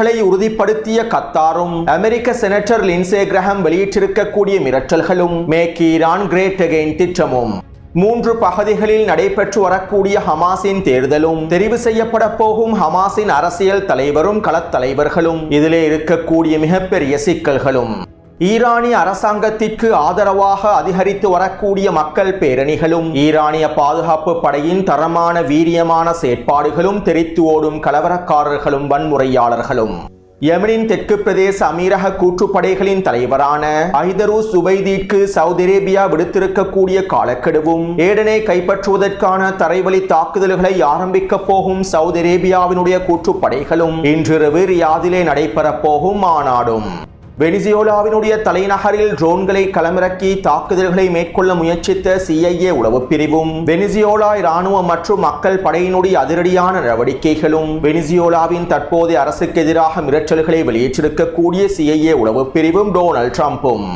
போர்களை உறுதிப்படுத்திய கத்தாரும் அமெரிக்க senator Lindsey Graham வெளியிட்டிருக்கக்கூடிய மிரட்டல்களும் மேக் ஈரான் கிரேட் அகெயின் திட்டமும். மூன்று பகுதிகளில் நடைபெற்று வரக்கூடிய ஹமாஸின் தேர்தலும் தெரிவு செய்யப்பட போகும் ஹமாஸின் அரசியல் தலைவரும் களத்தலைவர்களும் இதிலே இருக்கக்கூடிய மிகப்பெரிய சிக்கல்களும். ஈரானிய அரசாங்கத்திற்கு ஆதரவாக அதிகரித்து வரக்கூடிய மக்கள் பேரணிகளும் ஈரானிய பாதுகாப்பு படையின் தரமான வீரியமான செயற்பாடுகளும் தெரித்து ஓடும் கலவரக்காரர்களும் வன்முறையாளர்களும். யமனின் தெற்கு பிரதேச அமீரக கூற்றுப்படைகளின் தலைவரான ஐதரு சுபைதீற்கு சவுதி அரேபியா விடுத்திருக்கக்கூடிய காலக்கெடுவும் ஏடனை கைப்பற்றுவதற்கான தரைவழி தாக்குதல்களை ஆரம்பிக்கப் போகும் சவுதி அரேபியாவினுடைய கூற்றுப்படைகளும் இன்றிரவு ரியாதிலே நடைபெறப் போகும் மாநாடும் வெனிசியோலாவினுடைய தலைநகரில் ட்ரோன்களை களமிறக்கி தாக்குதல்களை மேற்கொள்ள முயற்சித்த சிஐஏ உளவு பிரிவும் வெனிசியோலா இராணுவ மற்றும் மக்கள் படையினுடைய அதிரடியான நடவடிக்கைகளும் வெனிசியோலாவின் தற்போதைய அரசுக்கு எதிராக மிரட்டல்களை வெளியேற்றிருக்கக்கூடிய சிஐஏ உளவு பிரிவும் டொனால்ட் ட்ரம்ப்பும்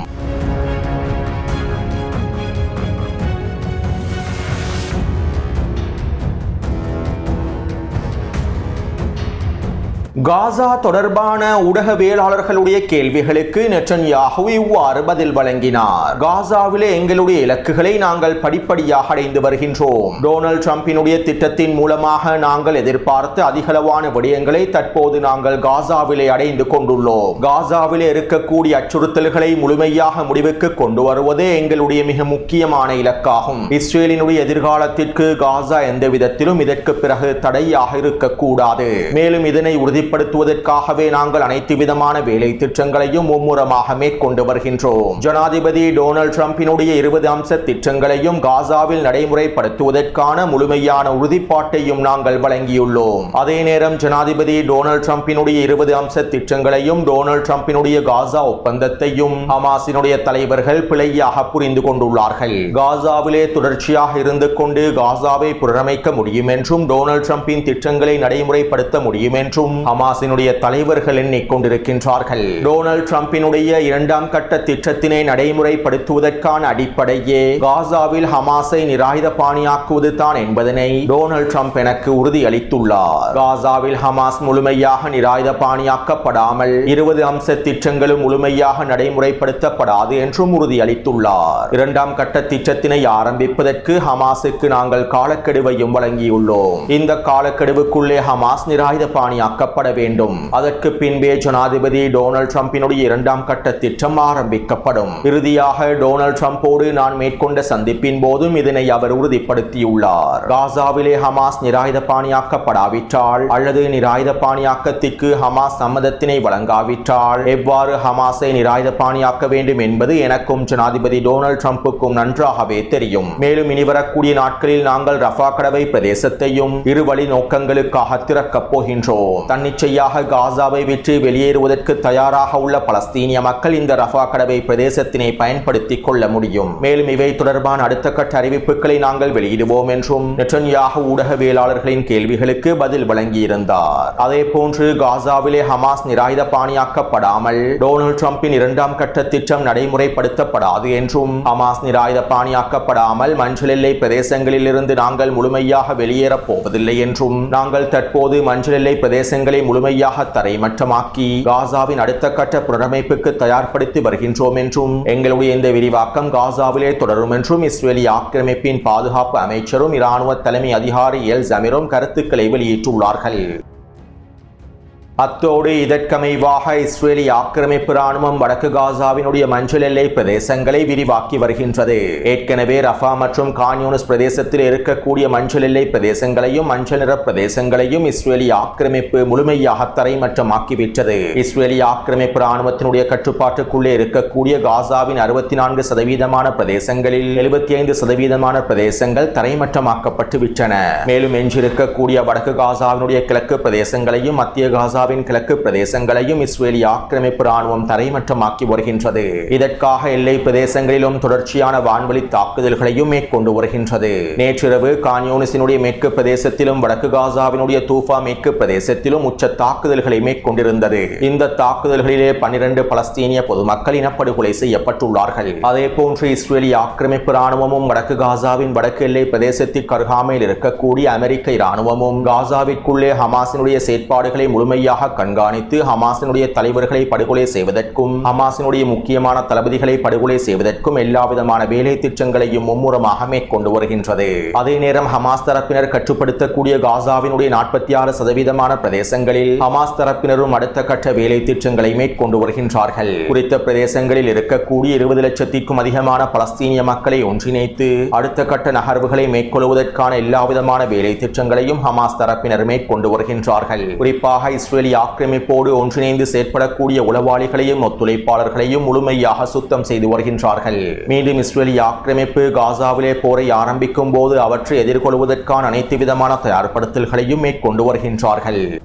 காசா தொடர்பான ஊடகவியலாளர்களுடைய கேள்விகளுக்கு நெட்டன்யாகு இவ்வாறு பதில் வழங்கினார். காசாவிலே எங்களுடைய இலக்குகளை நாங்கள் படிப்படியாக அடைந்து வருகின்றோம். டொனால்ட் ட்ரம்பினுடைய திட்டத்தின் மூலமாக நாங்கள் எதிர்பார்த்த அதிகளவான விடயங்களை தற்போது நாங்கள் காசாவிலே அடைந்து கொண்டுள்ளோம். காசாவிலே இருக்கக்கூடிய அச்சுறுத்தல்களை முழுமையாக முடிவுக்கு கொண்டு வருவதே எங்களுடைய மிக முக்கியமான இலக்காகும். இஸ்ரேலினுடைய எதிர்காலத்திற்கு காசா எந்த விதத்திலும் இதற்கு பிறகு தடையாக இருக்கக்கூடாது. மேலும் இதனை உறுதி உறுதிப்படுத்துவதற்காகவே நாங்கள் அனைத்து விதமான வேலை திட்டங்களையும் மும்முரமாக மேற்கொண்டு வருகின்றோம். ஜனாதிபதி டொனால்டு டிரம்பினுடைய இருபது அம்ச திட்டங்களையும் காசாவில் நடைமுறைப்படுத்துவதற்கான முழுமையான உறுதிப்பாட்டையும் நாங்கள் வழங்கியுள்ளோம். அதே நேரம் ஜனாதிபதி டொனால்டு டிரம்பினுடைய இருபது அம்ச திட்டங்களையும் டொனால்டு டிரம்பினுடைய காசா ஒப்பந்தத்தையும் ஹமாஸினுடைய தலைவர்கள் பிழையாக புரிந்து கொண்டுள்ளார்கள். காசாவிலே தொடர்ச்சியாக இருந்து கொண்டு காசாவை புனரமைக்க முடியும் என்றும் டொனால்டு டிரம்பின் திட்டங்களை நடைமுறைப்படுத்த முடியும் என்றும் ஹமாஸினுடைய தலைவர்கள் எண்ணிக்கொண்டிருக்கின்றார்கள் டொனால்டு டிரம்பினுடைய இரண்டாம் கட்ட திட்டத்தினை நடைமுறைப்படுத்துவதற்கான அடிப்படையே காசாவில் ஹமாஸை நிராயுத பாணியாக்குவது தான் என்பதனை டொனால்டு டிரம்ப் எனக்கு உறுதியளித்துள்ளார். காசாவில் ஹமாஸ் முழுமையாக நிராயுத பாணியாக்கப்படாமல் இருபது அம்ச திட்டங்களும் முழுமையாக நடைமுறைப்படுத்தப்படாது என்றும் உறுதியளித்துள்ளார். இரண்டாம் கட்ட திட்டத்தினை ஆரம்பிப்பதற்கு ஹமாஸுக்கு நாங்கள் காலக்கெடுவையும் வழங்கியுள்ளோம். இந்த காலக்கெடுவுக்குள்ளே ஹமாஸ் நிராயுத பாணியாக்கப்பட வேண்டும். அதற்கு பின்பே ஜனாதிபதி டொனால்ட் ட்ரம்பினுடைய இரண்டாம் கட்ட திட்டம் ஆரம்பிக்கப்படும். இறுதியாக டொனால்ட் ட்ரம்போடு நான் மேற்கொண்ட சந்திப்பின் போதும் இதனை அவர் உறுதிப்படுத்தியுள்ளார். காசாவிலே ஹமாஸ் நிராயுத பாணியாக்கப்படாவிட்டால் அல்லது நிராயுத பாணியாக்கத்திற்கு ஹமாஸ் சம்மதத்தினை வழங்காவிட்டால் எவ்வாறு ஹமாஸை நிராயுத பாணியாக்க வேண்டும் என்பது எனக்கும் ஜனாதிபதி டொனால்ட் ட்ரம்புக்கும் நன்றாகவே தெரியும். மேலும் இனி வரக்கூடிய நாட்களில் நாங்கள் ரஃபா கடவை பிரதேசத்தையும் இருவழி நோக்கங்களுக்காக திறக்கப் போகின்றோம். தன்னிச்சையாக காசாவை விற்று வெளியேறுவதற்கு தயாராக உள்ள பலஸ்தீனிய மக்கள் இந்த ரஃபா கடவை பிரதேசத்தினை பயன்படுத்திக் கொள்ள முடியும். மேலும் இவை தொடர்பான அடுத்த கட்ட அறிவிப்புகளை நாங்கள் வெளியிடுவோம் என்றும் நெட்டன்யாக ஊடகவியலாளர்களின் கேள்விகளுக்கு பதில் வழங்கியிருந்தார். அதே போன்று காசாவிலே ஹமாஸ் நிராயுத பாணியாக்கப்படாமல் டொனால்ட் டிரம்பின் இரண்டாம் கட்ட திட்டம் நடைமுறைப்படுத்தப்படாது என்றும் ஹமாஸ் நிராயுத பாணியாக்கப்படாமல் மஞ்சள் எல்லை பிரதேசங்களில் இருந்து நாங்கள் முழுமையாக வெளியேறப் போவதில்லை என்றும் நாங்கள் தற்போது மஞ்சள் எல்லை பிரதேசங்களை முழுமையாக தரைமட்டமாக்கி காசாவின் அடுத்த கட்ட புனரமைப்புக்கு தயார்படுத்தி வருகின்றோம் என்றும் எங்களுடைய இந்த விரிவாக்கம் காசாவிலே தொடரும் என்றும் இஸ்ரேலிய ஆக்கிரமிப்பின் பாதுகாப்பு அமைச்சரும் இராணுவ தலைமை அதிகாரி எல் ஜமிரும் கருத்துக்களை வெளியிட்டுள்ளார்கள். அத்தோடு இதற்கமைவாக இஸ்ரேலிய ஆக்கிரமிப்பு ராணுவம் வடக்கு காசாவினுடைய மஞ்சள் எல்லை பிரதேசங்களை விரிவாக்கி வருகின்றது. ஏற்கனவே ரஃபா மற்றும் கான்யூனஸ் பிரதேசத்தில் இருக்கக்கூடிய மஞ்சள் எல்லை பிரதேசங்களையும் மஞ்சள் நிற பிரதேசங்களையும் இஸ்ரேலிய ஆக்கிரமிப்பு முழுமையாக தரைமட்டமாக்கிவிட்டது. இஸ்ரேலிய ஆக்கிரமிப்பு ராணுவத்தினுடைய கட்டுப்பாட்டுக்குள்ளே இருக்கக்கூடிய காசாவின் அறுபத்தி நான்கு சதவீதமான பிரதேசங்களில் எழுபத்தி ஐந்து சதவீதமான பிரதேசங்கள் தரைமட்டமாக்கப்பட்டு விட்டன மேலும் எஞ்சிருக்கக்கூடிய வடக்கு காசாவினுடைய கிழக்கு பிரதேசங்களையும் மத்திய காசா காசாவின் கிழக்கு பிரதேசங்களையும் இஸ்ரேலிய ஆக்கிரமிப்பு ராணுவம் தரைமட்டமாக்கி வருகின்றது. இதற்காக எல்லை பிரதேசங்களிலும் தொடர்ச்சியான வான்வழி தாக்குதல்களையும் மேற்கொண்டு வருகின்றது. நேற்றிரவு கான்யூனிசினுடைய மேற்கு பிரதேசத்திலும் வடக்கு காசாவினுடைய தூஃபா மேற்கு பிரதேசத்திலும் உச்ச தாக்குதல்களை மேற்கொண்டிருந்தது. இந்த தாக்குதல்களிலே பன்னிரண்டு பலஸ்தீனிய பொதுமக்கள் இனப்படுகொலை செய்யப்பட்டுள்ளார்கள். அதே போன்று இஸ்ரேலிய ஆக்கிரமிப்பு ராணுவமும் வடக்கு காசாவின் வடக்கு எல்லை பிரதேசத்திற்கு அருகாமையில் இருக்கக்கூடிய அமெரிக்க ராணுவமும் காசாவிற்குள்ளே ஹமாசினுடைய செயற்பாடுகளை முழுமையாக முறையாக கண்காணித்து ஹமாஸினுடைய தலைவர்களை படுகொலை செய்வதற்கும் ஹமாஸினுடைய முக்கியமான தளபதிகளை படுகொலை செய்வதற்கும் எல்லாவிதமான வேலை திட்டங்களையும் மும்முரமாக மேற்கொண்டு வருகின்றது. அதே நேரம் ஹமாஸ் தரப்பினர் கட்டுப்படுத்தக்கூடிய காசாவினுடைய நாற்பத்தி ஆறு சதவீதமான பிரதேசங்களில் ஹமாஸ் தரப்பினரும் அடுத்த கட்ட வேலை திட்டங்களை மேற்கொண்டு வருகின்றார்கள். குறித்த பிரதேசங்களில் இருக்கக்கூடிய இருபது லட்சத்திற்கும் அதிகமான பலஸ்தீனிய மக்களை ஒன்றிணைத்து அடுத்த கட்ட நகர்வுகளை மேற்கொள்வதற்கான எல்லாவிதமான வேலை திட்டங்களையும் ஹமாஸ் தரப்பினர் மேற்கொண்டு வருகின்றார்கள். குறிப்பாக இஸ்ரேல் ஆக்கிரமிப்போடு ஒன்றிணைந்து செயற்படக்கூடிய உளவாளிகளையும் ஒத்துழைப்பாளர்களையும் முழுமையாக சுத்தம் செய்து வருகின்றார்கள். மீண்டும் இஸ்ரேலி ஆக்கிரமிப்பு காசாவிலே போரை ஆரம்பிக்கும் போது அவற்றை எதிர்கொள்வதற்கான அனைத்து விதமான தயார்படுத்தல்களையும் மேற்கொண்டு வருகின்றார்கள்.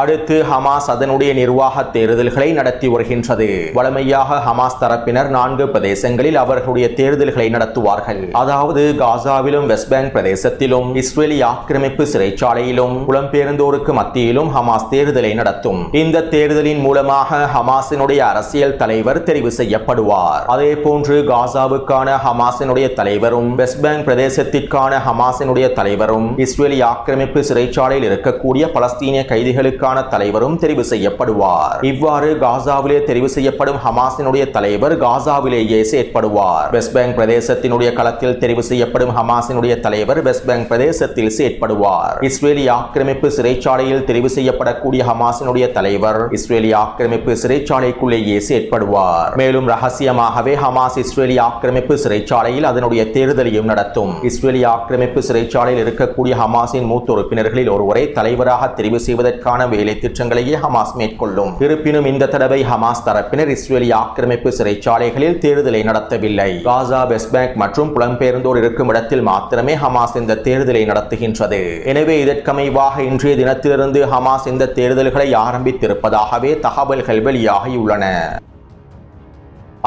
அடுத்து ஹமாஸ் அதனுடைய நிர்வாக தேர்தல்களை நடத்தி வருகின்றது. வழமையாக ஹமாஸ் தரப்பினர் நான்கு பிரதேசங்களில் அவர்களுடைய தேர்தல்களை நடத்துவார்கள். அதாவது காசாவிலும் வெஸ்ட் பேங்க் பிரதேசத்திலும் இஸ்ரேலி ஆக்கிரமிப்பு சிறைச்சாலையிலும் புலம்பெயர்ந்தோருக்கு மத்தியிலும் ஹமாஸ் தேர்தலை நடத்தும். இந்த தேர்தலின் மூலமாக ஹமாஸினுடைய அரசியல் தலைவர் தெரிவு செய்யப்படுவார். அதே போன்று காசாவுக்கான ஹமாஸினுடைய தலைவரும் வெஸ்ட் பேங்க் பிரதேசத்திற்கான ஹமாஸினுடைய தலைவரும் இஸ்ரேலி ஆக்கிரமிப்பு சிறைச்சாலையில் இருக்கக்கூடிய பலஸ்தீனிய கைதிகளுக்கான தலைவரும் தெரிவு செய்யப்படுவார். இவ்வாறு காசாவிலே தெரிவு செய்யப்படும் ஹமாஸினுடைய தலைவர் காசாவிலேயே செயற்படுவார் வெஸ்ட் பேங்க் பிரதேசத்தினுடைய களத்தில் தெரிவு செய்யப்படும் ஹமாஸினுடைய தலைவர் வெஸ்ட் பேங்க் பிரதேசத்தில் செயற்படுவார். இஸ்ரேலி ஆக்கிரமிப்பு சிறைச்சாலையில் தெரிவு செய்யப்படக்கூடிய ஹமாஸினுடைய தலைவர் இஸ்ரேலி ஆக்கிரமிப்பு சிறைச்சாலைக்குள்ளேயே செயற்படுவார் மேலும் ரகசியமாகவே ஹமாஸ் இஸ்ரேலி ஆக்கிரமிப்பு சிறைச்சாலையில் அதனுடைய தேர்தலையும் நடத்தும். இஸ்ரேலி ஆக்கிரமிப்பு சிறைச்சாலையில் இருக்கக்கூடிய ஹமாஸின் மூத்த உறுப்பினர்களில் ஒருவரை தலைவராக தெரிவு செய்வதற்கான வேலை திட்டங்களையே ஹமாஸ் மேற்கொள்ளும். இருப்பினும் இந்த தடவை ஹமாஸ் தரப்பினர் இஸ்ரேலி ஆக்கிரமிப்பு சிறைச்சாலைகளில் தேர்தலை நடத்தவில்லை. காசா வெஸ்ட் பேங்க் மற்றும் புலம்பெயர்ந்தோர் இருக்கும் இடத்தில் மாத்திரமே ஹமாஸ் இந்த தேர்தலை நடத்துகின்றது. எனவே இதற்கமைவாக இன்றைய தினத்திலிருந்து ஹமாஸ் இந்த தேர்தல்களை ஆரம்பித்திருப்பதாகவே தகவல்கள் வெளியாகியுள்ளன.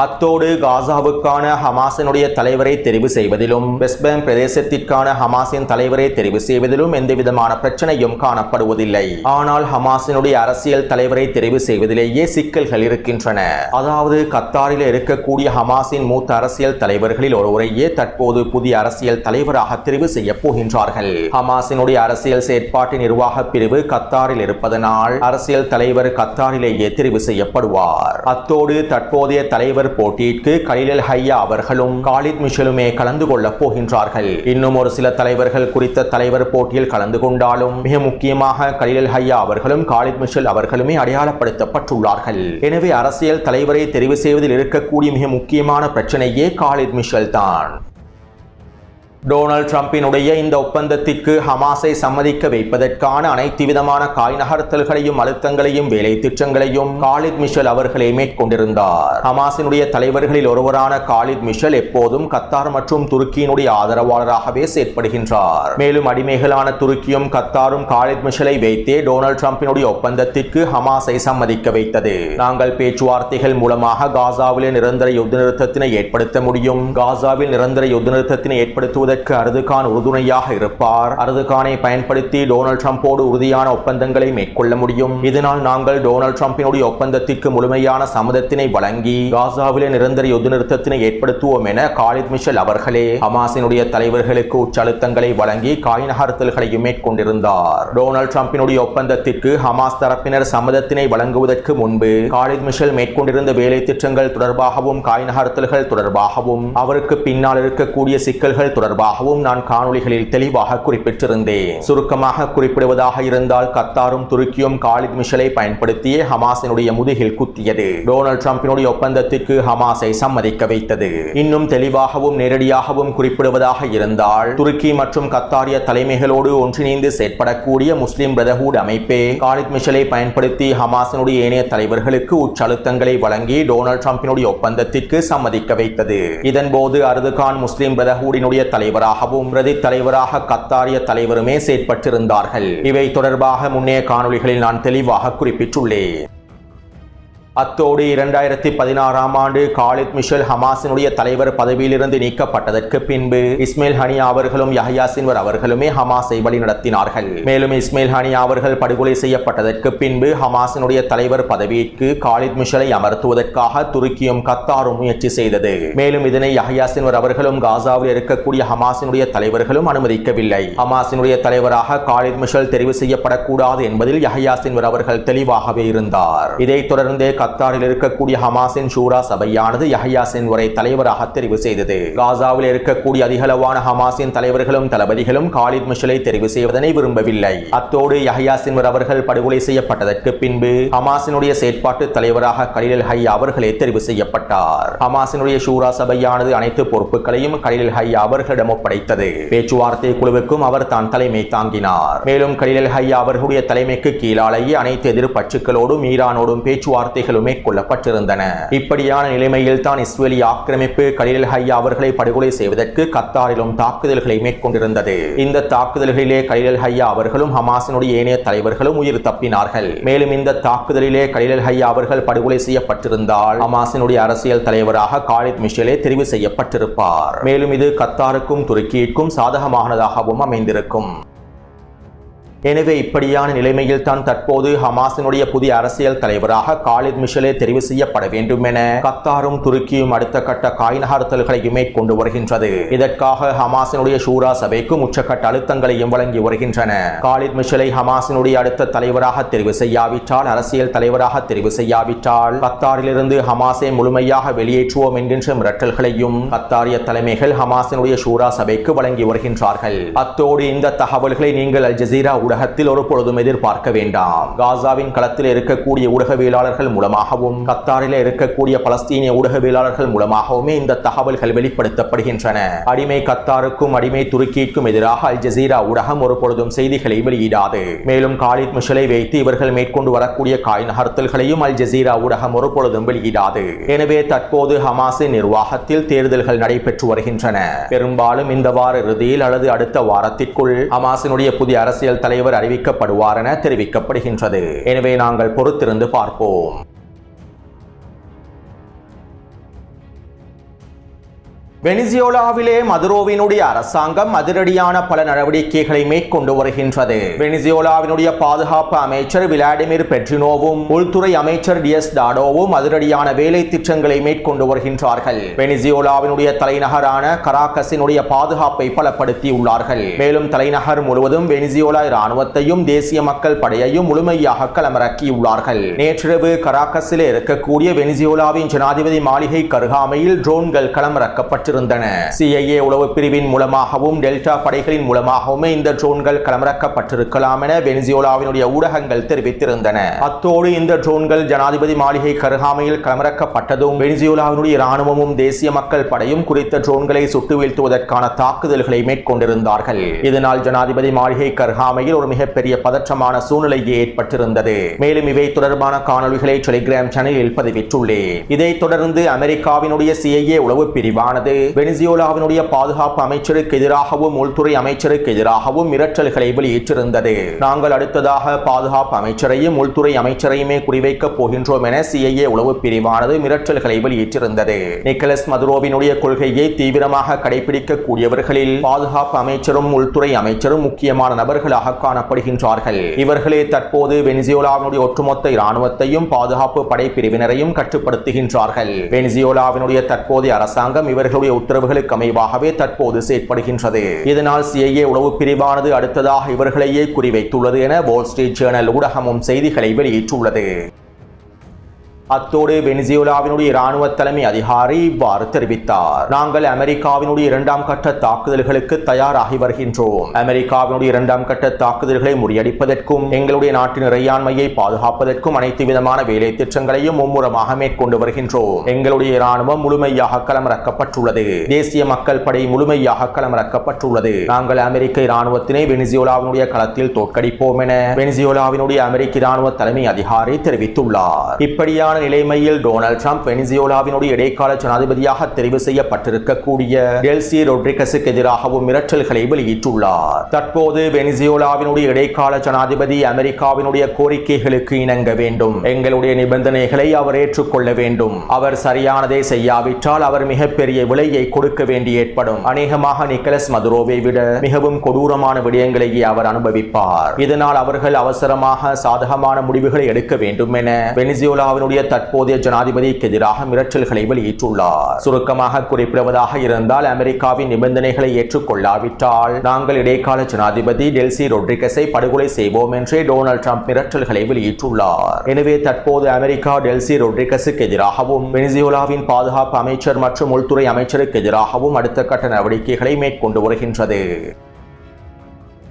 அத்தோடு காசாவுக்கான ஹமாஸினுடைய தலைவரை தெரிவு செய்வதிலும் வெஸ்ட் பிரதேசத்திற்கான ஹமாஸின் தலைவரை தெரிவு செய்வதிலும் எந்தவிதமான பிரச்சனையும் காணப்படுவதில்லை. ஆனால் ஹமாஸினுடைய அரசியல் தலைவரை தெரிவு செய்வதிலேயே சிக்கல்கள் இருக்கின்றன. அதாவது கத்தாரில் இருக்கக்கூடிய ஹமாஸின் மூத்த அரசியல் தலைவர்களில் ஒருவரையே தற்போது புதிய அரசியல் தலைவராக தெரிவு செய்ய போகின்றார்கள். ஹமாஸினுடைய அரசியல் செயற்பாட்டு நிர்வாக பிரிவு கத்தாரில் இருப்பதனால் அரசியல் தலைவர் கத்தாரிலேயே தெரிவு செய்யப்படுவார். அத்தோடு தற்போதைய தலைவர் போட்டியிற்கு கலிலல் ஹையா அவர்களும் காலித் மிஷலுமே கலந்து கொள்ளப் போகின்றார்கள். இன்னும் ஒரு சில தலைவர்கள் குறித்த தலைவர் போட்டியில் கலந்து கொண்டாலும் மிக முக்கியமாக கலிலல் ஹையா அவர்களும் காலித் மிஷல் அவர்களுமே அடையாளப்படுத்தப்பட்டுள்ளார்கள். எனவே அரசியல் தலைவரை தெரிவு செய்வதில் இருக்கக்கூடிய மிக முக்கியமான பிரச்சனையே காலித் மிஷல் தான். டொனால்ட் ட்ரம்பினுடைய இந்த ஒப்பந்தத்திற்கு ஹமாஸை சம்மதிக்க வைப்பதற்கான அனைத்து விதமான காய் நகர்த்தல்களையும் அழுத்தங்களையும் வேலை திட்டங்களையும் காலித் மிஷல் அவர்களே மேற்கொண்டிருந்தார். ஹமாஸினுடைய தலைவர்களில் ஒருவரான காலித் மிஷல் எப்போதும் கத்தார் மற்றும் துருக்கியினுடைய ஆதரவாளராகவே செயற்படுகின்றார். மேலும் அடிமைகளான துருக்கியும் கத்தாரும் காலித் மிஷலை வைத்தே டொனால்ட் ட்ரம்பினுடைய ஒப்பந்தத்திற்கு ஹமாஸை சம்மதிக்க வைத்தது. நாங்கள் பேச்சுவார்த்தைகள் மூலமாக காசாவிலே நிரந்தர யுத்த நிறுத்தத்தினை ஏற்படுத்த முடியும். காசாவில் நிரந்தர யுத்த நிறுத்தத்தினை ஏற்படுத்துவதற்கு அர்துகான் உறுதுணையாக இருப்பார். அர்துகானை பயன்படுத்தி டொனால்ட் ட்ரம்போடு உறுதியான ஒப்பந்தங்களை மேற்கொள்ள முடியும். இதனால் நாங்கள் டொனால்ட் ட்ரம்பினுடைய ஒப்பந்தத்திற்கு முழுமையான சம்மதத்தினை வழங்கி காசாவிலே நிரந்தர யுத்த நிறுத்தத்தினை ஏற்படுத்துவோம் என காலித் மிஷல் அவர்களே ஹமாசினுடைய தலைவர்களுக்கு உச்சழுத்தங்களை வழங்கி காய்நகர்த்தல்களையும் மேற்கொண்டிருந்தார். டொனால்ட் ட்ரம்பினுடைய ஒப்பந்தத்திற்கு ஹமாஸ் தரப்பினர் சம்மதத்தினை வழங்குவதற்கு முன்பு காலித் மிஷல் மேற்கொண்டிருந்த வேலை திட்டங்கள் தொடர்பாகவும் காய் நகர்த்தல்கள் தொடர்பாகவும் அவருக்கு பின்னால் இருக்கக்கூடிய சிக்கல்கள் தொடர்பாகவும் நான் காணொலிகளில் தெளிவாக குறிப்பிட்டிருந்தேன். சுருக்கமாக குறிப்பிடுவதாக இருந்தால் கத்தாரும் துருக்கியும் காலித் மிஷலை பயன்படுத்தியே ஹமாஸினுடைய முதுகில் குத்தியது. டொனால்ட் டிரம்பினுடைய ஒப்பந்தத்திற்கு ஹமாஸை சம்மதிக்க வைத்தது. இன்னும் தெளிவாகவும் நேரடியாகவும் குறிப்பிடுவதாக இருந்தால் துருக்கி மற்றும் கத்தாரிய தலைமைகளோடு ஒன்றிணைந்து செயற்படக்கூடிய முஸ்லிம் பிரதர்ஹுட் அமைப்பே காலித் மிஷலை பயன்படுத்தி ஹமாஸினுடைய ஏனைய தலைவர்களுக்கு உச்சழுத்தங்களை வழங்கி டொனால்ட் டிரம்பினுடைய ஒப்பந்தத்திற்கு சம்மதிக்க வைத்தது. இதன்போது அருதுகான் முஸ்லிம் பிரதர்ஹுடினுடைய தலைவர் தலைவராகவும் பிரதி தலைவராக கத்தாரிய தலைவருமே செயற்பட்டிருந்தார்கள். இவை தொடர்பாக முன்னைய காணொளிகளில் நான் தெளிவாக குறிப்பிட்டுள்ளேன். அத்தோடு இரண்டாயிரத்தி பதினாறாம் ஆண்டு காலித் மிஷல் ஹமாஸினுடைய தலைவர் பதவியிலிருந்து நீக்கப்பட்டதற்கு பின்பு இஸ்மேல் ஹனியா அவர்களும் யஹ்யா சின்வர் அவர்களுமே ஹமாஸை வழிநடத்தினார்கள். மேலும் இஸ்மேல் ஹனியா அவர்கள் படுகொலை செய்யப்பட்டதற்கு பின்பு ஹமாஸினுடைய தலைவர் பதவிக்கு காலித் மிஷலை அமர்த்துவதற்காக துருக்கியும் கத்தாரும் முயற்சி செய்தது. மேலும் இதனை யஹ்யா சின்வர் அவர்களும் காசாவில் இருக்கக்கூடிய ஹமாஸினுடைய தலைவர்களும் அனுமதிக்கவில்லை. ஹமாஸினுடைய தலைவராக காலித் மிஷல் தெரிவு செய்யப்படக்கூடாது என்பதில் யஹ்யா சின்வர் அவர்கள் தெளிவாகவே இருந்தார். இதைத் தொடர்ந்தே கத்தாரில் இருக்கக்கூடிய ஹமாஸின் ஷூரா சபையானது யஹ்யா சின்வரை தலைவராக தெரிவு செய்தது. காசாவில் இருக்கக்கூடிய அதிகளவான ஹமாஸின் தலைவர்களும் தளபதிகளும் காலித் மிஷலை தெரிவு செய்வதனை விரும்பவில்லை. அத்தோடு யஹ்யா சின்வர் அவர்கள் படுகொலை செய்யப்பட்டதற்கு பின்பு ஹமாஸினுடைய செயற்பாட்டு தலைவராக கலில் ஹையா அவர்களே தெரிவு செய்யப்பட்டார். ஹமாஸினுடைய ஷூரா சபையானது அனைத்து பொறுப்புகளையும் கலில் ஹையா அவர்களிடம் ஒப்படைத்தது. பேச்சுவார்த்தை குழுவுக்கும் அவர் தான் தலைமை தாங்கினார். மேலும் கலில் ஹையா அவர்களுடைய தலைமைக்கு கீழாலேயே அனைத்து எதிர்ப்பற்றுகளோடும் ஈரானோடும் பேச்சுவார்த்தைகளும் மேற்கொள்ளப்பட்டிருந்தன. இப்படியான நிலைமையில் தான் இஸ்ரேலி ஆக்கிரமிப்பு கலீல் ஹையா அவர்களை படுகொலை செய்வதற்கு கத்தாரிலும் தாக்குதல்களை மேற்கொண்டிருந்தது. இந்த தாக்குதல்களிலே கலீல் ஹையா அவர்களும் ஹமாசினுடைய ஏனைய தலைவர்களும் உயிர் தப்பினார்கள். மேலும் இந்த தாக்குதலிலே கலீல் ஹையா அவர்கள் படுகொலை செய்யப்பட்டிருந்தால் ஹமாசினுடைய அரசியல் தலைவராக காலித் மிஷேலே தெரிவு செய்யப்பட்டிருப்பார். மேலும் இது கத்தாருக்கும் துருக்கியிற்கும் சாதகமானதாகவும் அமைந்திருக்கும். எனவே இப்படியான நிலைமையில் தான் தற்போது ஹமாஸினுடைய புதிய அரசியல் தலைவராக காலித் மிஷலே தெரிவு செய்யப்பட வேண்டும் என கத்தாரும் துருக்கியும் அடுத்த கட்ட காய் நகர்த்தல்களையுமே கொண்டு வருகின்றது. இதற்காக ஹமாஸினுடைய ஷூரா சபைக்கும் உச்சக்கட்ட அழுத்தங்களையும் வழங்கி வருகின்றன. காலித் மிஷலை ஹமாஸினுடைய அடுத்த தலைவராக தெரிவு செய்யாவிட்டால் அரசியல் தலைவராக தெரிவு செய்யாவிட்டால் கத்தாரிலிருந்து ஹமாஸை முழுமையாக வெளியேற்றுவோம் என்கின்ற மிரட்டல்களையும் கத்தாரிய தலைமைகள் ஹமாஸினுடைய ஷூரா சபைக்கு வழங்கி வருகின்றார்கள். அத்தோடு இந்த தகவல்களை நீங்கள் அல் ஜசீரா ஊடகத்தில் ஒரு பொழுதும் எதிர்பார்க்க வேண்டாம். காசாவின் களத்தில் இருக்கக்கூடிய ஊடகவியலாளர்கள் மூலமாகவும் கத்தாரில் இருக்கக்கூடிய பலஸ்தீனிய ஊடகவியலாளர்கள் மூலமாகவுமே இந்த தகவல்கள் வெளிப்படுத்தப்படுகின்றன. அடிமை கத்தாருக்கும் அடிமை துருக்கிக்கும் எதிராக அல் ஜசீரா ஊடகம் ஒரு பொழுதும் செய்திகளை வெளியிடாது. மேலும் காலித் மிஷலை வைத்து இவர்கள் மேற்கொண்டு வரக்கூடிய காய் நகர்த்தல்களையும் அல் ஜசீரா ஊடகம் ஒரு பொழுதும் வெளியிடாது. எனவே தற்போது ஹமாஸின் நிர்வாகத்தில் தேர்தல்கள் நடைபெற்று வருகின்றன. பெரும்பாலும் இந்த வார இறுதியில் அல்லது அடுத்த வாரத்திற்குள் ஹமாஸினுடைய புதிய அரசியல் தலைவர் அறிவிக்கப்படுவார் என தெரிவிக்கப்படுகின்றது. எனவே நாங்கள் பொறுத்திருந்து பார்ப்போம். வெனிசியோலாவிலே மதுரோவினுடைய அரசாங்கம் அதிரடியான பல நடவடிக்கைகளை மேற்கொண்டு வருகின்றது. வெனிசியோலாவினுடைய பாதுகாப்பு அமைச்சர் விளாடிமிர் பெட்ரினோவும் உள்துறை அமைச்சர் டிஎஸ் டாடோவும் அதிரடியான வேலை திட்டங்களை மேற்கொண்டு வருகின்றார்கள். வெனிசியோலாவினுடைய தலைநகரான கராக்கசினுடைய பாதுகாப்பை பலப்படுத்தியுள்ளார்கள். மேலும் தலைநகர் முழுவதும் வெனிசியோலா இராணுவத்தையும் தேசிய மக்கள் படையையும் முழுமையாக களமிறக்கியுள்ளார்கள். நேற்றிரவு கராக்கஸிலே இருக்கக்கூடிய வெனிசியோலாவின் ஜனாதிபதி மாளிகை கருகாமையில் ட்ரோன்கள் களமிறக்கப்பட்டு பெற்றிருந்தன சிஐஏ உளவு பிரிவின் மூலமாகவும் டெல்டா படைகளின் மூலமாகவுமே இந்த ட்ரோன்கள் களமிறக்கப்பட்டிருக்கலாம் என வெனிசியோலாவினுடைய ஊடகங்கள் தெரிவித்திருந்தன. அத்தோடு இந்த ட்ரோன்கள் ஜனாதிபதி மாளிகை கருகாமையில் களமிறக்கப்பட்டதும் வெனிசியோலாவினுடைய ராணுவமும் தேசிய மக்கள் படையும் குறித்த ட்ரோன்களை சுட்டு வீழ்த்துவதற்கான தாக்குதல்களை மேற்கொண்டிருந்தார்கள். இதனால் ஜனாதிபதி மாளிகை கருகாமையில் ஒரு மிகப்பெரிய பதற்றமான சூழ்நிலை ஏற்பட்டிருந்தது. மேலும் இவை தொடர்பான காணொலிகளை டெலிகிராம் சேனலில் பதிவிட்டுள்ளேன். இதைத் தொடர்ந்து அமெரிக்காவினுடைய சிஐஏ உளவு பிரிவானது வெனிசியோலாவினுடைய பாதுகாப்பு அமைச்சருக்கு எதிராகவும் உள்துறை அமைச்சருக்கு எதிராகவும் மிரட்டல்களை வெளியிட்டிருந்தது. நாங்கள் அடுத்ததாக பாதுகாப்பு அமைச்சரையும் உள்துறை அமைச்சரையுமே குறிவைக்கப் போகின்றோம் என சிஐஏ உளவு பிரிவானது மிரட்டல்களை வெளியிட்டிருந்தது. நிக்கலஸ் மதுரோவினுடைய கொள்கையை தீவிரமாக கடைபிடிக்கக்கூடியவர்களில் பாதுகாப்பு அமைச்சரும் உள்துறை அமைச்சரும் முக்கியமான நபர்களாக காணப்படுகின்றார்கள். இவர்களே தற்போது வெனிசியோலாவினுடைய ஒட்டுமொத்த இராணுவத்தையும் பாதுகாப்பு படை பிரிவினரையும் கட்டுப்படுத்துகின்றார்கள். வெனிசியோலாவினுடைய தற்போதைய அரசாங்கம் இவர்களுடைய உத்தரவுகளுக்கு அமைவாகவே தற்போது செயற்படுகின்றது. இதனால் சிஐஏ உளவு பிரிவானது அடுத்ததாக இவர்களையே குறிவைத்துள்ளது என வால் ஸ்ட்ரீட் ஜேர்னல் ஊடகமும் செய்திகளை வெளியிட்டுள்ளது. அத்தோடு வெனிசியோலாவினுடைய இராணுவ தலைமை அதிகாரி இவ்வாறு தெரிவித்தார். நாங்கள் அமெரிக்காவினுடைய இரண்டாம் கட்ட தாக்குதல்களுக்கு தயாராகி வருகின்றோம். அமெரிக்காவினுடைய இரண்டாம் கட்ட தாக்குதல்களை முறியடிப்பதற்கும் எங்களுடைய நாட்டின் இறையாண்மையை பாதுகாப்பதற்கும் அனைத்து விதமான வேலை திட்டங்களையும் மும்முரமாக மேற்கொண்டு வருகின்றோம். எங்களுடைய இராணுவம் முழுமையாக களமிறக்கப்பட்டுள்ளது. தேசிய மக்கள் படை முழுமையாக களமிறக்கப்பட்டுள்ளது. நாங்கள் அமெரிக்க இராணுவத்தினை வெனிசியோலாவினுடைய களத்தில் தோற்கடிப்போம் என வெனிசியோலாவினுடைய அமெரிக்க இராணுவ தலைமை அதிகாரி தெரிவித்துள்ளார். இப்படியான நிலைமையில் டொனால்ட் ட்ரம்ப் வெனிசியோலாவினுடைய இடைக்கால ஜனாதிபதியாக தெரிவு செய்யப்பட்டிருக்கக்கூடிய டெல்சி ரொட்ரிகஸுக்கு எதிராகவும் மிரட்டல்களை வெளியிட்டுள்ளார். தற்போது வெனிசியோலாவினுடைய இடைக்கால ஜனாதிபதி அமெரிக்காவினுடைய கோரிக்கைகளுக்கு இணங்க வேண்டும். எங்களுடைய நிபந்தனைகளை அவர் ஏற்றுக்கொள்ள வேண்டும். அவர் சரியானதை செய்யாவிட்டால் அவர் மிகப்பெரிய விலையை கொடுக்க வேண்டி ஏற்படும். அநேகமாக நிக்கலஸ் மதுரோவை விட மிகவும் கொடூரமான விடயங்களையே அவர் அனுபவிப்பார். இதனால் அவர்கள் அவசரமாக சாதகமான முடிவுகளை எடுக்க வேண்டும் என வெனிசியோலாவினுடைய தற்போதைய ஜனாதிபதிக்கு எதிராக மிரட்டல்களை வெளியிட்டுள்ளார். சுருக்கமாக குறிப்பிடுவதாக இருந்தால் அமெரிக்காவின் நிபந்தனைகளை ஏற்றுக்கொள்ளாவிட்டால் நாங்கள் இடைக்கால ஜனாதிபதி டெல்சி ரொட்ரிகஸை படுகொலை செய்வோம் என்றே டொனால்ட் ட்ரம்ப் மிரட்டல்களை வெளியிட்டுள்ளார். எனவே தற்போது அமெரிக்கா டெல்சி ரொட்ரிகஸுக்கு எதிராகவும் வெனிசியோலாவின் பாதுகாப்பு அமைச்சர் மற்றும் உள்துறை அமைச்சருக்கு எதிராகவும் அடுத்த கட்ட நடவடிக்கைகளை மேற்கொண்டு வருகின்றது.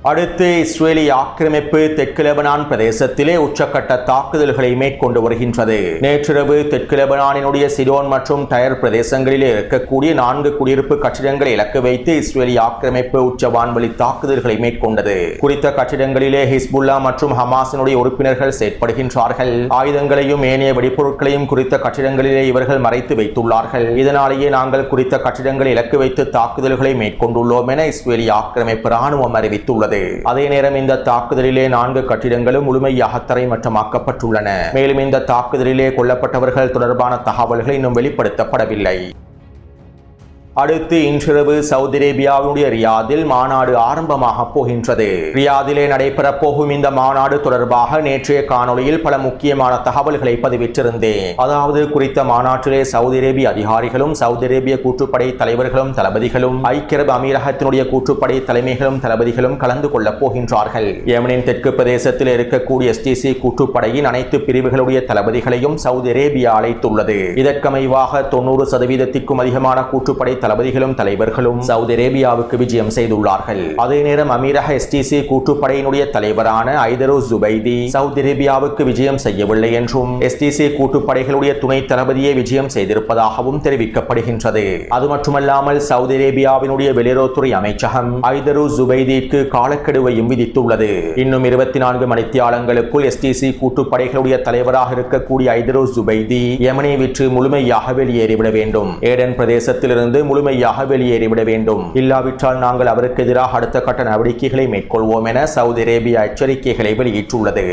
அடுத்து இஸ்ரேலிய ஆக்கிரமிப்பு தெற்கு லெபனான் பிரதேசத்திலே உச்சக்கட்ட தாக்குதல்களை மேற்கொண்டு வருகின்றது. நேற்றிரவு தெற்கு லெபனானினுடைய சிடோன் மற்றும் டயர் பிரதேசங்களிலே இருக்கக்கூடிய நான்கு குடியிருப்பு கட்டிடங்களை இலக்கு வைத்து இஸ்ரேலிய ஆக்கிரமிப்பு உச்ச வான்வழி தாக்குதல்களை மேற்கொண்டது. குறித்த கட்டிடங்களிலே ஹிஸ்புல்லா மற்றும் ஹமாஸினுடைய உறுப்பினர்கள் செயற்படுகின்றார்கள். ஆயுதங்களையும் ஏனைய வெடிப்பொருட்களையும் குறித்த கட்டிடங்களிலே இவர்கள் மறைத்து வைத்துள்ளார்கள். இதனாலேயே நாங்கள் குறித்த கட்டிடங்களை இலக்கு வைத்து தாக்குதல்களை மேற்கொண்டுள்ளோம் என இஸ்ரேலிய ஆக்கிரமிப்பு ராணுவம் அறிவித்துள்ளது. உள்ளது. அதே நேரம் இந்த தாக்குதலிலே நான்கு கட்டிடங்களும் முழுமையாக தரைமட்டமாக்கப்பட்டுள்ளன மேலும் இந்த தாக்குதலிலே கொல்லப்பட்டவர்கள் தொடர்பான தகவல்கள் இன்னும் வெளிப்படுத்தப்படவில்லை. அடுத்து இன்றிரவு சவுதி அரேபியாவுடைய ரியாதில் மாநாடு ஆரம்பமாக போகின்றது. ரியாதிலே நடைபெறப் போகும் இந்த மாநாடு தொடர்பாக நேற்றைய காணொளியில் பல முக்கியமான தகவல்களை பதிவிட்டிருந்தேன். அதாவது குறித்த மாநாட்டிலே சவுதி அரேபிய அதிகாரிகளும் சவுதி அரேபிய கூட்டுப்படை தலைவர்களும் தளபதிகளும் ஐக்கிய அரபு அமீரகத்தினுடைய கூட்டுப்படை தலைமைகளும் தளபதிகளும் கலந்து கொள்ளப் போகின்றார்கள். யமனின் தெற்கு பிரதேசத்தில் இருக்கக்கூடிய எஸ்டிசி கூட்டுப்படையின் அனைத்து பிரிவுகளுடைய தளபதிகளையும் சவுதி அரேபியா அழைத்துள்ளது. இதற்கமைவாக தொண்ணூறு சதவீதத்திற்கும் அதிகமான கூட்டுப்படை தளபதிகளும் தலைவர்களும் சவுதி அரேபியாவுக்கு விஜயம் செய்துள்ளார்கள். அதே நேரம் அமீரக எஸ்டிசி கூட்டுப்படையினுடைய தலைவரான ஐதரோ ஜுபைதி சவுதி அரேபியாவுக்கு விஜயம் செய்யவில்லை என்றும் எஸ்டிசி கூட்டுப்படைகளுடைய துணை தளபதியை விஜயம் செய்திருப்பதாகவும் தெரிவிக்கப்படுகின்றது. அது மட்டுமல்லாமல் சவுதி அரேபியாவினுடைய வெளியுறவுத்துறை அமைச்சகம் ஐதரு ஜுபைதிக்கு காலக்கெடுவையும் விதித்துள்ளது. இன்னும் இருபத்தி நான்கு மணித்தியாலங்களுக்குள் எஸ்டிசி கூட்டுப்படைகளுடைய தலைவராக இருக்கக்கூடிய ஐதரோ ஜுபைதி யமனை விற்று முழுமையாக வெளியேறிவிட வேண்டும். ஏடன் பிரதேசத்திலிருந்து முழுமையாக வெளியேறிவிட வேண்டும். இல்லாவிட்டால் நாங்கள் அவருக்கு எதிராக அடுத்த கட்ட நடவடிக்கைகளை மேற்கொள்வோம் என சவுதி அரேபியா எச்சரிக்கைகளை வெளியிட்டுள்ளது.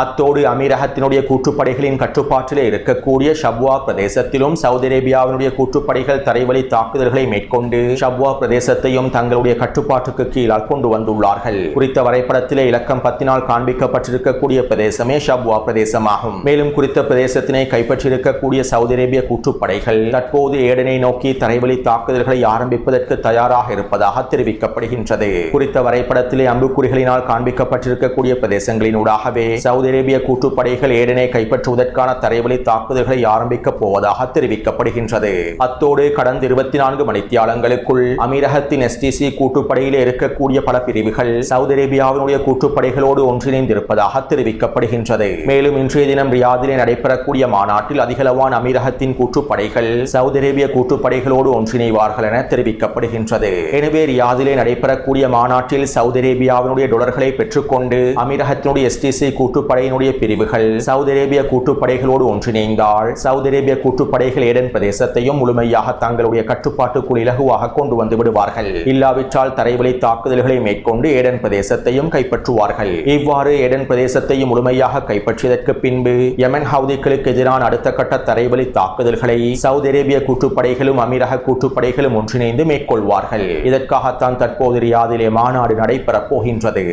அத்தோடு அமீரகத்தினுடைய கூற்றுப்படைகளின் கட்டுப்பாட்டிலே இருக்கக்கூடிய ஷப்வா பிரதேசத்திலும் சவுதி அரேபியாவினுடைய கூற்றுப்படைகள் தரைவழி தாக்குதல்களை மேற்கொண்டு ஷப்வா பிரதேசத்தையும் தங்களுடைய கட்டுப்பாட்டுக்கு கீழால் கொண்டு வந்துள்ளார்கள். குறித்த வரைபடத்திலே இலக்கம் பத்தினால் காண்பிக்கப்பட்டிருக்கக்கூடிய பிரதேசமே ஷப்வா பிரதேசமாகும். மேலும் குறித்த பிரதேசத்தினை கைப்பற்றியிருக்கக்கூடிய சவுதி அரேபிய கூற்றுப்படைகள் தற்போது ஏடனை நோக்கி தரைவழி தாக்குதல்களை ஆரம்பிப்பதற்கு தயாராக இருப்பதாக தெரிவிக்கப்படுகின்றது. குறித்த வரைபடத்திலே அம்புக்குறிகளினால் காண்பிக்கப்பட்டிருக்கக்கூடிய பிரதேசங்களினூடாகவே சவுதி சவுதி அரேபிய கூட்டுப்படைகள் ஏடனை கைப்பற்றுவதற்கான தரைவழி தாக்குதல்களை ஆரம்பிக்கப் போவதாக தெரிவிக்கப்படுகின்றது. அத்தோடு கடந்த இருபத்தி நான்கு மணித்தியாலங்களுக்குள் அமீரகத்தின் எஸ்டிசி கூட்டுப்படையில் இருக்கக்கூடிய பல பிரிவுகள் சவுதி அரேபியாவினுடைய கூட்டுப்படைகளோடு ஒன்றிணைந்திருப்பதாக தெரிவிக்கப்படுகின்றது. மேலும் இன்றைய தினம் ரியாதிலே நடைபெறக்கூடிய மாநாட்டில் அதிகளவான அமீரகத்தின் கூட்டுப்படைகள் சவுதி அரேபிய கூட்டுப்படைகளோடு ஒன்றிணைவார்கள் என தெரிவிக்கப்படுகின்றது. எனவே ரியாதிலே நடைபெறக்கூடிய மாநாட்டில் சவுதி அரேபியாவினுடைய டொலர்களை பெற்றுக்கொண்டு அமீரகத்தினுடைய எஸ்டிசி கூட்டு படையினுடைய பிரிவுகள். சவுதி அரேபிய கூட்டுப்படைகளோடு ஒன்றிணைந்தால் சவுதி அரேபிய கூட்டுப்படைகள் ஏடன் பிரதேசத்தையும் முழுமையாக தங்களுடைய கட்டுப்பாட்டுக்குள் இலகுவாக கொண்டு வந்து விடுவார்கள். இல்லாவிட்டால் தரைவழி தாக்குதல்களை மேற்கொண்டு ஏடன் பிரதேசத்தையும் கைப்பற்றுவார்கள். இவ்வாறு ஏடன் பிரதேசத்தையும் முழுமையாக கைப்பற்றியதற்கு பின்பு யமன் ஹவுதிகளுக்கு எதிரான அடுத்த கட்ட தரைவழி தாக்குதல்களை சவுதி அரேபிய கூட்டுப்படைகளும் அமீரக கூட்டுப்படைகளும் ஒன்றிணைந்து மேற்கொள்வார்கள். இதற்காகத்தான் தற்போது ரியாதிலே மாநாடு நடைபெறப் போகின்றது.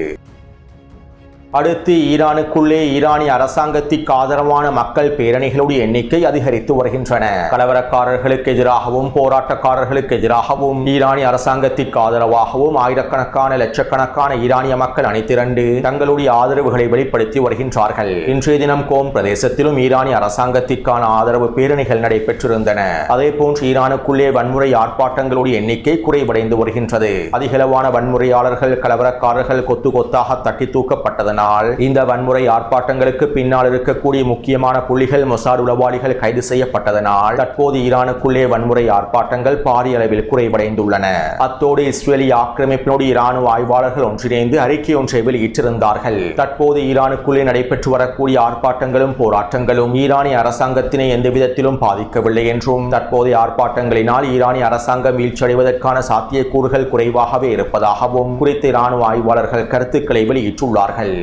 அடுத்து ஈரானுக்குள்ளே ஈரானிய அரசாங்கத்திற்கு ஆதரவான மக்கள் பேரணிகளுடைய எண்ணிக்கை அதிகரித்து வருகின்றன. கலவரக்காரர்களுக்கு எதிராகவும் போராட்டக்காரர்களுக்கு எதிராகவும் ஈரானிய அரசாங்கத்திற்கு ஆதரவாகவும் ஆயிரக்கணக்கான லட்சக்கணக்கான ஈரானிய மக்கள் அணிதிரண்டு தங்களுடைய ஆதரவுகளை வெளிப்படுத்தி வருகின்றார்கள். இன்றைய தினம் கோம் பிரதேசத்திலும் ஈரானிய அரசாங்கத்திற்கான ஆதரவு பேரணிகள் நடைபெற்றிருந்தன. அதே போன்று ஈரானுக்குள்ளே வன்முறை ஆர்ப்பாட்டங்களுடைய எண்ணிக்கை குறைவடைந்து வருகின்றது. அதிகளவான வன்முறையாளர்கள் கலவரக்காரர்கள் கொத்து கொத்தாக தட்டி தூக்கப்பட்டதனால் ஆனால் இந்த வன்முறை ஆர்ப்பாட்டங்களுக்கு பின்னால் இருக்கக்கூடிய முக்கியமான புள்ளிகள் மொசாட் உளவாளிகள் கைது செய்யப்பட்டதனால் தற்போது ஈரானுக்குள்ளே வன்முறை ஆர்ப்பாட்டங்கள் பாரிய அளவில் குறைவடைந்துள்ளன. அத்தோடு இஸ்ரேலிய ஆக்கிரமிப்பினோடு இராணுவ ஆய்வாளர்கள் ஒன்றிணைந்து அறிக்கை ஒன்றை வெளியிட்டிருந்தார்கள். தற்போது ஈரானுக்குள்ளே நடைபெற்று வரக்கூடிய ஆர்ப்பாட்டங்களும் போராட்டங்களும் ஈரானிய அரசாங்கத்தினை எந்த விதத்திலும் பாதிக்கவில்லை என்றும் தற்போதைய ஆர்ப்பாட்டங்களினால் ஈரானிய அரசாங்கம் வீழ்ச்சியடைவதற்கான சாத்தியக்கூறுகள் குறைவாகவே இருப்பதாகவும் குறித்த இராணுவ ஆய்வாளர்கள் கருத்துக்களை வெளியிட்டுள்ளார்கள்.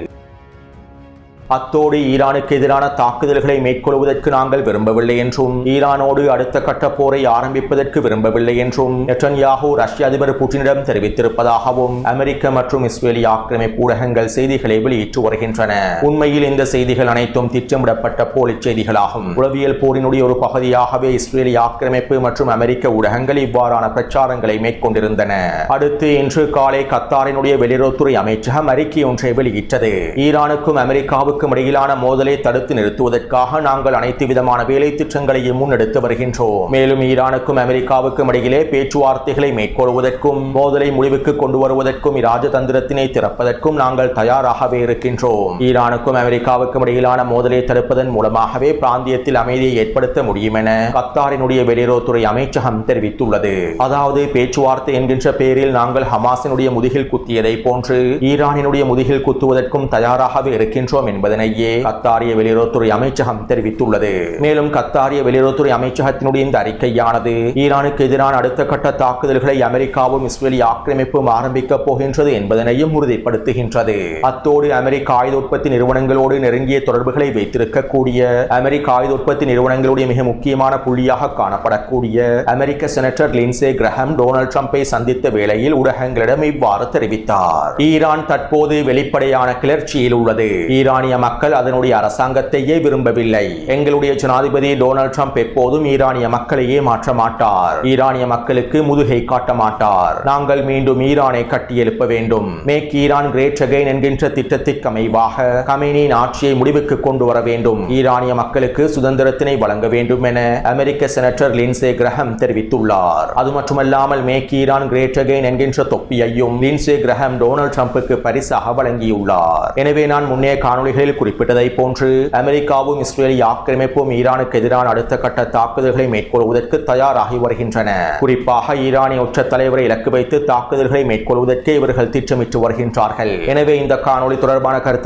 அத்தோடு ஈரானுக்கு எதிரான தாக்குதல்களை மேற்கொள்வதற்கு நாங்கள் விரும்பவில்லை என்றும் ஈரானோடு அடுத்த கட்ட போரை ஆரம்பிப்பதற்கு விரும்பவில்லை என்றும் நெட்டன்யாகு ரஷ்ய அதிபர் புட்டினிடம் தெரிவித்திருப்பதாகவும் அமெரிக்க மற்றும் இஸ்ரேலிய ஆக்கிரமிப்பு ஊடகங்கள் செய்திகளை வெளியிட்டு வருகின்றன. உண்மையில் இந்த செய்திகள் அனைத்தும் திட்டமிடப்பட்ட போலி செய்திகளாகும். உளவியல் போரினுடைய ஒரு பகுதியாகவே இஸ்ரேலிய ஆக்கிரமிப்பு மற்றும் அமெரிக்க ஊடகங்கள் இவ்வாறான பிரச்சாரங்களை மேற்கொண்டிருந்தன. அடுத்து இன்று காலை கத்தாரினுடைய வெளியுறவுத்துறை அமைச்சகம் அறிக்கை ஒன்றை வெளியிட்டது. ஈரானுக்கும் அமெரிக்காவுக்கும் இடையிலான மோதலை தடுத்து நிறுத்துவதற்காக நாங்கள் அனைத்து விதமான வேலை திட்டங்களையும் முன்னெடுத்து வருகின்றோம். மேலும் ஈரானுக்கும் அமெரிக்காவுக்கும் இடையிலே பேச்சுவார்த்தைகளை மேற்கொள்வதற்கும் மோதலை முடிவுக்கு கொண்டு வருவதற்கும் இராஜதந்திரத்தினை திறப்பதற்கும் நாங்கள் தயாராகவே இருக்கின்றோம். ஈரானுக்கும் அமெரிக்காவுக்கும் இடையிலான மோதலை தடுப்பதன் மூலமாகவே பிராந்தியத்தில் அமைதியை ஏற்படுத்த முடியும் என கத்தாரினுடைய வெளியுறவுத்துறை அமைச்சகம் தெரிவித்துள்ளது. அதாவது பேச்சுவார்த்தை என்கின்ற பெயரில் நாங்கள் ஹமாஸினுடைய முதுகில் குத்தியதை போன்று ஈரானினுடைய முதுகில் குத்துவதற்கும் தயாராகவே இருக்கின்றோம் என்பதனையே கத்தாரிய வெளியுறவுத்துறை அமைச்சகம் தெரிவித்துள்ளது. மேலும் கத்தாரிய வெளியுறவுத்துறை அமைச்சகத்தினுடைய இந்த அறிக்கையானது ஈரானுக்கு எதிரான அடுத்த கட்ட தாக்குதல்களை அமெரிக்காவும் இஸ்ரேலி ஆக்கிரமிப்பும் ஆரம்பிக்கப் போகின்றது என்பதனையும் உறுதிப்படுத்துகின்றது. அத்தோடு அமெரிக்க ஆயுத உற்பத்தி நிறுவனங்களோடு நெருங்கிய தொடர்புகளை வைத்திருக்கக்கூடிய அமெரிக்க ஆயுத உற்பத்தி நிறுவனங்களுடைய மிக முக்கியமான புள்ளியாக காணப்படக்கூடிய அமெரிக்க செனட்டர் லின்சே கிரஹம் டொனால்ட் ட்ரம்பை சந்தித்த வேளையில் ஊடகங்களிடம் இவ்வாறு தெரிவித்தார். ஈரான் தற்போது வெளிப்படையான கிளர்ச்சியில் உள்ளது. ஈரானிய மக்கள் அதனுடைய அரசாங்கத்தையே விரும்பவில்லை. எங்களுடைய ஜனாதிபதி டொனால்ட் ட்ரம்ப் எப்போதும் ஈரானிய மக்களையே மாற்ற மாட்டார். ஈரானிய மக்களுக்கு முதுகை காட்ட மாட்டார். நாங்கள் மீண்டும் ஈரானை கட்டியெழுப்ப வேண்டும். மேக் ஈரான் கிரேட் அகைன் என்கின்ற திட்டத்திற்கு அமைவாக கமேனியின் ஆட்சியை முடிவுக்கு கொண்டு வர வேண்டும். ஈரானிய மக்களுக்கு சுதந்திரத்தினை வழங்க வேண்டும் என அமெரிக்க செனட்டர் லின்சே கிரஹம் தெரிவித்துள்ளார். அது மட்டுமல்லாமல் மேக் ஈரான் கிரேட் அகைன் என்கின்ற தொப்பியையும் லின்சே கிரஹம் டொனால்ட் ட்ரம்புக்கு பரிசாக வழங்கியுள்ளார். எனவே நான் முன்னே ஒன்றில் குறிப்பிட்டதை போன்று அமெரிக்காவும் இஸ்ரேலிய ஆக்கிரமிப்பும் ஈரானுக்கு எதிரான அடுத்த கட்ட தாக்குதல்களை மேற்கொள்வதற்கு தயாராகி வருகின்றன. குறிப்பாக ஈரானிய உச்ச தலைவரை இலக்கு வைத்து தாக்குதல்களை மேற்கொள்வதற்கே இவர்கள் திட்டமிட்டு வருகின்றார்கள். எனவே இந்த காணொளி தொடர்பான கருத்து